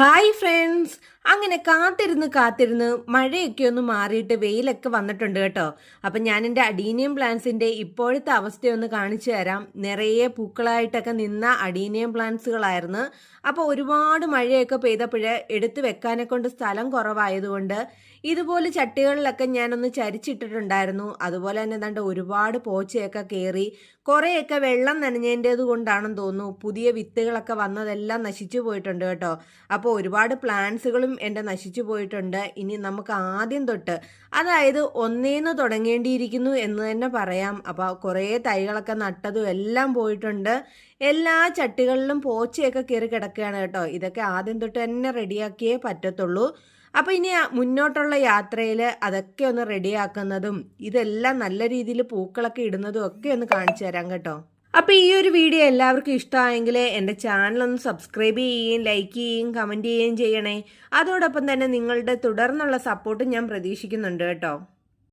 Hi friends അങ്ങനെ കാത്തിരുന്ന് കാത്തിരുന്ന് മഴയൊക്കെ ഒന്ന് മാറിയിട്ട് വെയിലൊക്കെ വന്നിട്ടുണ്ട് കേട്ടോ. അപ്പം ഞാൻ എന്റെ അഡീനിയം പ്ലാന്റ്സിന്റെ ഇപ്പോഴത്തെ അവസ്ഥയൊന്ന് കാണിച്ചു തരാം. നിറയെ പൂക്കളായിട്ടൊക്കെ നിന്ന അഡീനിയം പ്ലാന്റ്സുകളായിരുന്നു. അപ്പോൾ ഒരുപാട് മഴയൊക്കെ പെയ്തപ്പോഴേ എടുത്ത് വെക്കാനെ കൊണ്ട് സ്ഥലം കുറവായതുകൊണ്ട് ഇതുപോലെ ചട്ടികളിലൊക്കെ ഞാനൊന്ന് ചരിച്ചിട്ടിട്ടുണ്ടായിരുന്നു. അതുപോലെ തന്നെ എന്താണ്ട് ഒരുപാട് പോച്ചയൊക്കെ കയറി കുറേയൊക്കെ വെള്ളം നനഞ്ഞതിന്റേത് കൊണ്ടാണെന്ന് തോന്നുന്നു. പുതിയ വിത്തുകളൊക്കെ വന്നതെല്ലാം നശിച്ചു പോയിട്ടുണ്ട് കേട്ടോ. അപ്പോൾ ഒരുപാട് പ്ലാന്റ്സുകളും എന്റെ നശിച്ചു പോയിട്ടുണ്ട്. ഇനി നമുക്ക് ആദ്യം തൊട്ട് അതായത് ഒന്നേന്ന് തുടങ്ങേണ്ടിയിരിക്കുന്നു എന്ന് തന്നെ പറയാം. അപ്പോൾ കുറേ തൈകളൊക്കെ നട്ടതും എല്ലാം പോയിട്ടുണ്ട്. എല്ലാ ചട്ടികളിലും പോച്ചയൊക്കെ കയറി കിടക്കുകയാണ് കേട്ടോ. ഇതൊക്കെ ആദ്യം തൊട്ട് തന്നെ റെഡിയാക്കിയേ പറ്റത്തുള്ളൂ. അപ്പോൾ ഇനി മുന്നോട്ടുള്ള യാത്രയിൽ അതൊക്കെ ഒന്ന് റെഡിയാക്കുന്നതും ഇതെല്ലാം നല്ല രീതിയിൽ പൂക്കളൊക്കെ ഇടുന്നതും ഒക്കെ ഒന്ന് കാണിച്ചു തരാം കേട്ടോ. അപ്പോൾ ഈ ഒരു വീഡിയോ എല്ലാവർക്കും ഇഷ്ടമായെങ്കിൽ എന്റെ ചാനൽ ഒന്ന് സബ്സ്ക്രൈബ് ചെയ്യുകയും ലൈക്ക് ചെയ്യുകയും കമന്റ് ചെയ്യുകയും ചെയ്യണേ. അതോടൊപ്പം തന്നെ നിങ്ങളുടെ തുടർന്നുള്ള സപ്പോർട്ടും ഞാൻ പ്രതീക്ഷിക്കുന്നുണ്ട് കേട്ടോ.